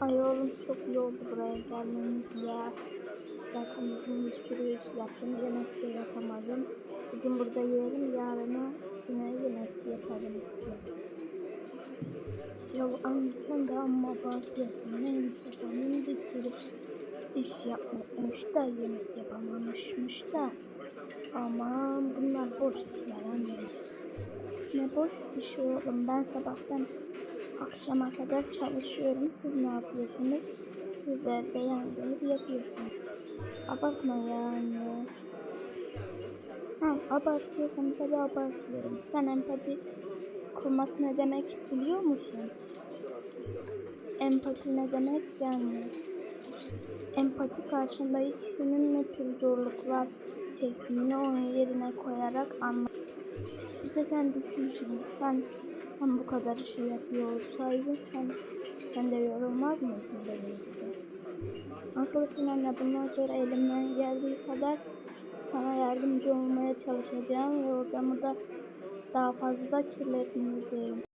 Ay oğlum çok iyi oldu buraya gelmemiz ya. Zaten bugün bir sürü iş yaptım. Yemek de yapamadım. Bugün burada yiyelim. Yarına yine yemek yaparım. Ya anne sen de amma bakıyorsun. Neymiş bir sürü iş yapmamış da yemek yapamamışmış da. Aman bunlar boş işler anne. Ne boş iş oğlum. Ben sabahtan akşama kadar çalışıyorum. Siz ne yapıyorsunuz? Siz de beğendiğiniz yapıyorsunuz. Abartma yani. Ha, abartıyorsam tabii abartıyorum. Sen empati kurmak ne demek biliyor musun? Empati ne demek yani? Empati karşındaki kişinin ne tür zorluklar çektiğini onun yerine koyarak anla. Bir de sen düşün şimdi sen, sen bu kadar şey yapıyor olsaydın sen, sen de yorulmaz mıydın? Haklısın anne bundan sonra elimden geldiği kadar sana yardımcı olmaya çalışacağım ve odamı da daha fazla kirletmeyeceğim.